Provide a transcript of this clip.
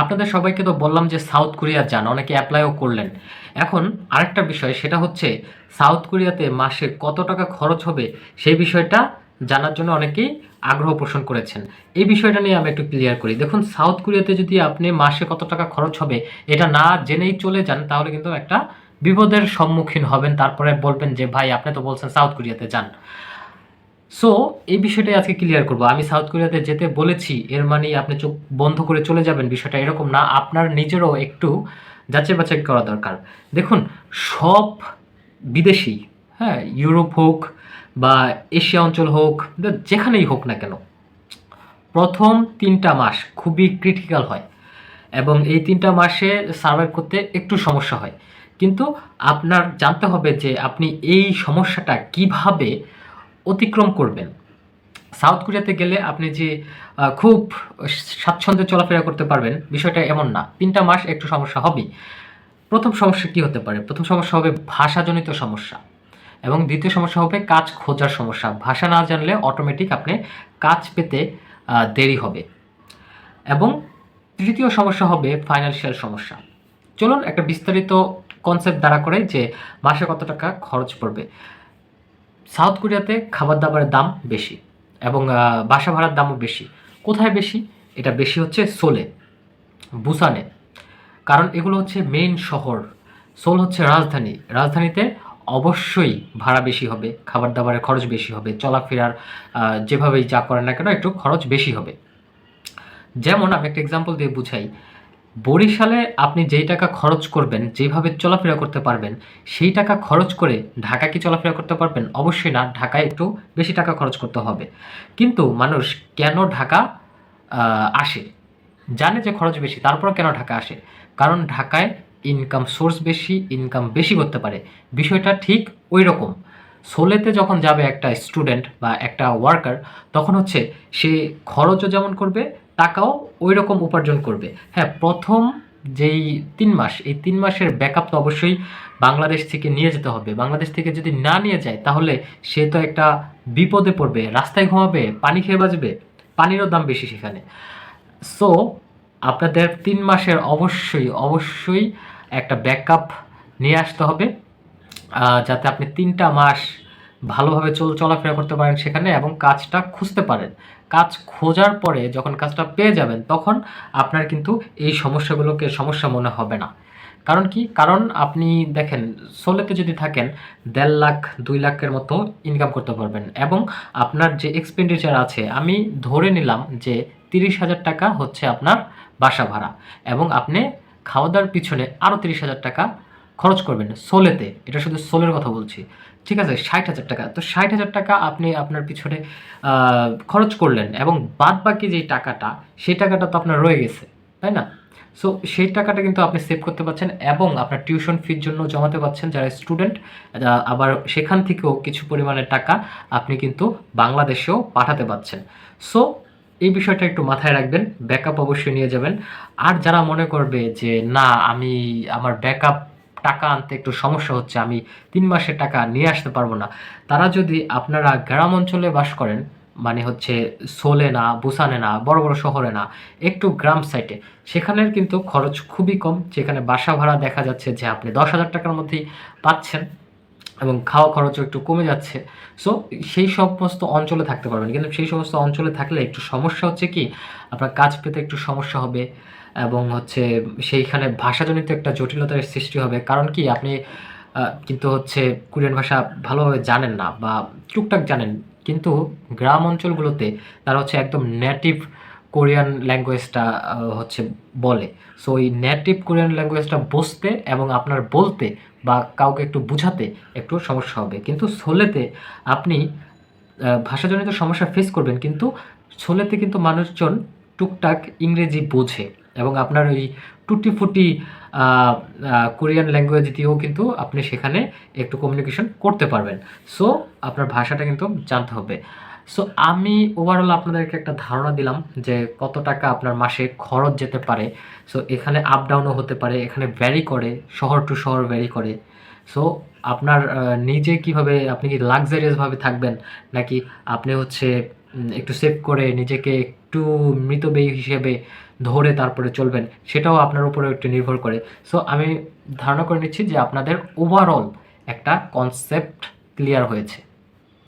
আপনাদের সবাইকে তো বললাম যে সাউথ কোরিয়া যান, অনেকে অ্যাপ্লাইও করলেন। এখন আরেকটা বিষয়, সেটা হচ্ছে সাউথ কোরিয়াতে মাসে কত টাকা খরচ হবে, সেই বিষয়টা জানার জন্য অনেকেই আগ্রহ পোষণ করেছেন। এই বিষয়টা নিয়ে আমি একটু ক্লিয়ার করি। দেখুন, সাউথ কোরিয়াতে যদি আপনি মাসে কত টাকা খরচ হবে, এটা না জেনেই চলে যান, তাহলে কিন্তু একটা বিপদের সম্মুখীন হবেন। তারপরে বলবেন যে, ভাই, আপনি তো বলছেন সাউথ কোরিয়াতে যান। সো এই বিষয়টাই আজকে ক্লিয়ার করব। আমি সাউথ কোরিয়াতে যেতে বলেছি, এর মানে আপনি চোখ বন্ধ করে চলে যাবেন, বিষয়টা এরকম না। আপনার নিজেরও একটু যাচাই বাছাই করা দরকার। দেখুন, সব বিদেশি হ্যাঁ ইউরোপ হোক বা এশিয়া অঞ্চল হোক যেখানেই হোক না কেন, প্রথম তিনটা মাস খুবই ক্রিটিক্যাল হয় এবং এই তিনটা মাসে সার্ভাইভ করতে একটু সমস্যা হয়। কিন্তু আপনার জানতে হবে যে আপনি এই সমস্যাটা কীভাবে অতিক্রম করবেন। সাউথ কোরিয়াতে গেলে আপনি যে খুব স্বাচ্ছন্দ্যে চলাফেরা করতে পারবেন, বিষয়টা এমন না। তিনটা মাস একটু সমস্যা হবেই। প্রথম সমস্যা কি হতে পারে? প্রথম সমস্যা হবে ভাষাজনিত সমস্যা এবং দ্বিতীয় সমস্যা হবে কাজ খোঁজার সমস্যা। ভাষা না জানলে অটোমেটিক আপনি কাজ পেতে দেরি হবে। এবং তৃতীয় সমস্যা হবে ফাইন্যান্সিয়াল সমস্যা। চলুন একটা বিস্তারিত কনসেপ্ট দ্বারা করে যে মাসে কত টাকা খরচ পড়বে। সাউথ কোরিয়াতে খাবার দাবারের দাম বেশি এবং বাসা ভাড়ার দামও বেশি। কোথায় বেশি? এটা বেশি হচ্ছে সোলে, বুসানে। কারণ এগুলো হচ্ছে মেইন শহর। সোল হচ্ছে রাজধানী। রাজধানীতে অবশ্যই ভাড়া বেশি হবে খাবার দাবারের খরচ বেশি হবে, চলাফেরার যেভাবেই যা করেন না কেন, একটু খরচ বেশি হবে। যেমন আমি একটা এক্সাম্পল দিয়ে বুঝাই। বরিশালে আপনি যেই টাকা খরচ করবেন, যেভাবে চলাফেরা করতে পারবেন, সেই টাকা খরচ করে ঢাকা কি চলাফেরা করতে পারবেন? অবশ্যই না, ঢাকায় একটু বেশি টাকা খরচ করতে হবে। কিন্তু মানুষ কেন ঢাকা আসে? জানে যে খরচ বেশি, তারপরও কেন ঢাকা আসে? কারণ ঢাকায় ইনকাম সোর্স বেশি ইনকাম বেশি করতে পারে। বিষয়টা ঠিক ওই রকম সোলেতে যখন যাবে একটা স্টুডেন্ট বা একটা ওয়ার্কার তখন হচ্ছে সে খরচও যেমন করবে টাকাও ওই রকম উপার্জন করবে। হ্যাঁ প্রথম যেই তিন মাস, এই তিন মাসের ব্যাকআপ তো অবশ্যই বাংলাদেশ থেকে নিয়ে যেতে হবে। বাংলাদেশ থেকে যদি না নিয়ে যায়, তাহলে সে তো একটা বিপদে পড়বে, রাস্তায় ঘুমাবে, পানি খেয়ে বাঁচবে, পানিরও দাম বেশি সেখানে। সো আপনাদের তিন মাসের অবশ্যই অবশ্যই একটা ব্যাকআপ নিয়ে আসতে হবে যাতে আপনি তিনটা মাস ভালোভাবে চল, চলাফেরা করতে পারেন সেখানে এবং কাজটা খুঁজতে পারেন। কাজ খোঁজার পরে যখন কাজটা পেয়ে যাবেন, তখন আপনার কিন্তু এই সমস্যাগুলোকে সমস্যা মনে হবে না। কারণ কি? কারণ আপনি দেখেন, সোলেতে যদি থাকেন, দেড় লাখ, দুই লাখের মতো ইনকাম করতে পারবেন এবং আপনার যে এক্সপেন্ডিচার আছে, আমি ধরে নিলাম যে তিরিশ হাজার টাকা হচ্ছে আপনার বাসা ভাড়া এবং আপনি খাওয়া দাওয়ার পিছনে আরও তিরিশ হাজার টাকা খরচ করবেন সোলেতে। এটা শুধু সোলের কথা বলছি। ঠিক আছে, ষাট হাজার টাকা। তো ষাট হাজার টাকা আপনি আপনার পিছনে খরচ করলেন এবং বাদ বাকি যে টাকাটা, সেই টাকাটা তো আপনার রয়ে গেছে, তাই না? সো সেই টাকাটা কিন্তু আপনি সেভ করতে পারছেন এবং আপনার টিউশন ফির জন্য জমাতে পারছেন যারা স্টুডেন্ট আবার সেখান থেকেও কিছু পরিমাণে টাকা আপনি কিন্তু বাংলাদেশেও পাঠাতে পারছেন। সো এই বিষয়টা একটু মাথায় রাখবেন ব্যাকআপ অবশ্যই নিয়ে যাবেন। আর যারা মনে করবে যে, না, আমি আমার ব্যাকআপ টাকা আনতে একটু সমস্যা হচ্ছে, আমি তিন মাসের টাকা নিয়ে আসতে পারব না। তারা যদি আপনারা গ্রাম অঞ্চলে বাস করেন মানে হচ্ছে সোলে না, বুসানে না, বড় বড় শহরে না, একটু গ্রাম সাইটে সেখানের কিন্তু খরচ খুবই কম, যেখানে বাসা ভাড়া দেখা যাচ্ছে যে আপনি দশ হাজার টাকার মধ্যেই পাচ্ছেন এবং খাওয়া খরচও একটু কমে যাচ্ছে। সো সেই সমস্ত অঞ্চলে থাকতে পারবেন। কিন্তু সেই সমস্ত অঞ্চলে থাকলে একটু সমস্যা হচ্ছে কি, আপনার কাজ পেতে একটু সমস্যা হবে। এবং হচ্ছে সেইখানে ভাষাজনিত একটা জটিলতার সৃষ্টি হবে। কারণ কি? আপনি কিন্তু হচ্ছে কোরিয়ান ভাষা ভালোভাবে জানেন না বা টুকটাক জানেন। কিন্তু গ্রাম অঞ্চলগুলোতে তারা হচ্ছে একদম নেটিভ কোরিয়ান ল্যাঙ্গুয়েজটা হচ্ছে বলে। সো এই নেটিভ কোরিয়ান ল্যাঙ্গুয়েজটা বুঝতে এবং আপনার বলতে বা কাউকে একটু বুঝাতে একটু সমস্যা হবে। কিন্তু সোলেতে আপনি ভাষাজনিত সমস্যা ফেস করবেন। কিন্তু সোলেতে কিন্তু মানুষজন টুকটাক ইংরেজি বোঝে। এবং আপনার ওই টুটি ফুটি কোরিয়ান ল্যাঙ্গুয়েজ দিয়েও কিন্তু আপনি সেখানে একটু কমিউনিকেশন করতে পারবেন। সো আপনার ভাষাটা কিন্তু জানতে হবে। সো আমি ওভারঅল আপনাদেরকে একটা ধারণা দিলাম যে কত টাকা আপনার মাসে খরচ যেতে পারে। সো এখানে আপ ডাউনও হতে পারে, এখানে ভ্যারি করে, শহর টু শহর ভ্যারি করে। সো আপনার নিজে কীভাবে আপনি কি লাক্সারিয়াসভাবে থাকবেন? নাকি আপনি হচ্ছে একটু সেভ করে নিজেকে একটু মৃতব্যয়ী হিসেবে ধরে তারপরে চলবেন, সেটাও আপনার উপরে একটু নির্ভর করে। সো আমি ধারণা করে নিচ্ছি যে আপনাদের ওভারঅল একটা কনসেপ্ট ক্লিয়ার হয়েছে।